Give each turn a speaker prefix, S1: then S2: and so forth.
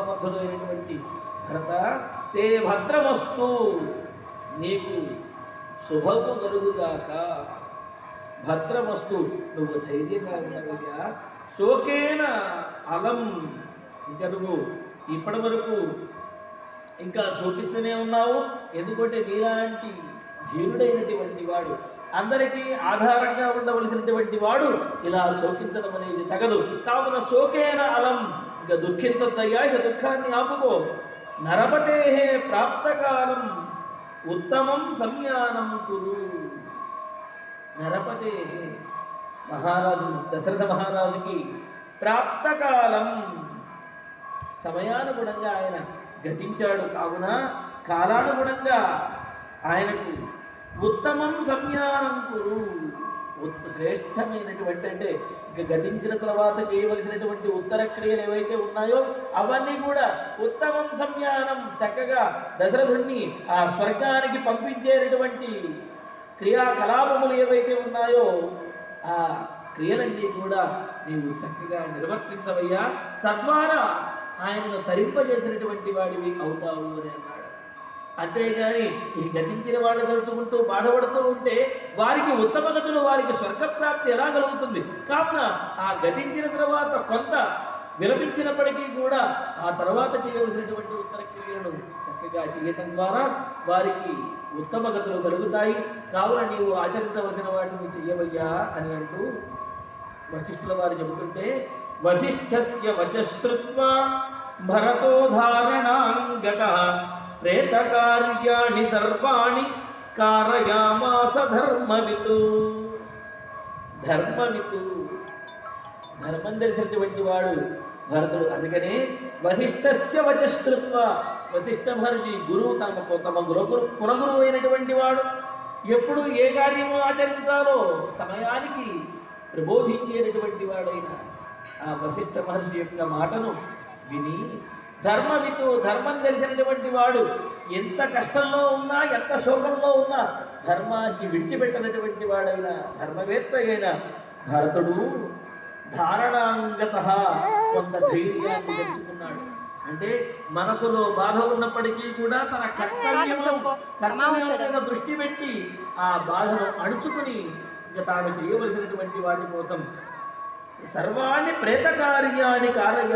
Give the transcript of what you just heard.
S1: సర్వసమర్థుడైనటువంటి భరత తే భద్రమస్తు నీకు శుభము కలుగుగాక. భద్రమస్తు నువ్వు ధైర్యంగా ఉండవయ్యా శోకేన అలం. ఇంకా నువ్వు ఇప్పటి వరకు ఇంకా శోకిస్తూనే ఉన్నావు. ఎందుకంటే నీలాంటి ధీరుడైనటువంటి వాడు అందరికీ ఆధారంగా ఉండవలసినటువంటి వాడు ఇలా శోకించడం అనేది తగదు. కావున శోకేన అలం ఇక దుఃఖించద్దయ్యా ఇక దుఃఖాన్ని ఆపుకో. నరపతే ప్రాప్తకాలం ఉత్తమం సంయానం కురు. నరపతేహే మహారాజు దశరథ మహారాజుకి ప్రాప్తకాలం. సమయానుగుణంగా ఆయన గతించాడు కావున కాలానుగుణంగా ఆయనకు ఉత్తమం సంయానం కురు. ఉత్త శ్రేష్టమైనటువంటి అంటే ఇక గతించిన తర్వాత చేయవలసినటువంటి ఉత్తర క్రియలు ఏవైతే ఉన్నాయో అవన్నీ కూడా ఉత్తమం సంయానం చక్కగా దశరథుణ్ణి ఆ స్వర్గానికి పంపించేటటువంటి క్రియాకలాపములు ఏవైతే ఉన్నాయో ఆ క్రియలన్నీ కూడా నీవు చక్కగా నిర్వర్తించవయ్యా. తద్వారా ఆయనను తరింపజేసినటువంటి వాడివి అవుతావు అని అన్నాడు. అంతేగాని ఈ గతించిన వాళ్ళు తలుచుకుంటూ బాధపడుతూ ఉంటే వారికి ఉత్తమ గతులు వారికి స్వర్గప్రాప్తి ఎలా కలుగుతుంది కావున ఆ గతించిన తర్వాత కొంత విలపించినప్పటికీ కూడా ఆ తర్వాత చేయవలసినటువంటి ఉత్తర క్రియలను చక్కగా చేయటం ద్వారా వారికి ఉత్తమ గతులు కలుగుతాయి. కావున నీవు ఆచరించవలసిన వాటిని చేయవయ్యా అని అంటూ వశిష్ఠుల వారు చెబుతుంటే వశిష్ఠస్య వచశ్రుత్వ భరతో ధారణాంగత ప్రేతకార్యాణి సర్వాణి కారయామాస ధర్మవితు ధర్మవితు ధర్మం తెలిసినటువంటి వాడు భరతుడు. అందుకనే వశిష్ఠస్య వచశ్రుత్వ. వశిష్ఠ మహర్షి గురువు తమ తమ గురుగురు కులగురువు అయినటువంటి వాడు ఎప్పుడు ఏ కార్యము ఆచరించాలో సమయానికి ప్రబోధించేటటువంటి వాడైన ఆ వశిష్ఠ మహర్షి యొక్క మాటను విని ధర్మవితు ధర్మం తెలిసినటువంటి వాడు ఎంత కష్టంలో ఉన్నా ఎంత శోకంలో ఉన్నా ధర్మాన్ని విడిచిపెట్టినటువంటి వాడైన ధర్మవేత్త అయిన భరతుడు ధారణాంగత కొంత ధైర్యాన్ని తెచ్చుకున్నాడు. అంటే మనసులో బాధ ఉన్నప్పటికీ కూడా తన కర్తవ్యం కర్తవ్యం మీద దృష్టి పెట్టి ఆ బాధను అణుచుకుని ఇక తాను చేయవలసినటువంటి వాటి కోసం సర్వాణి ప్రేత కార్యాన్ని కారయ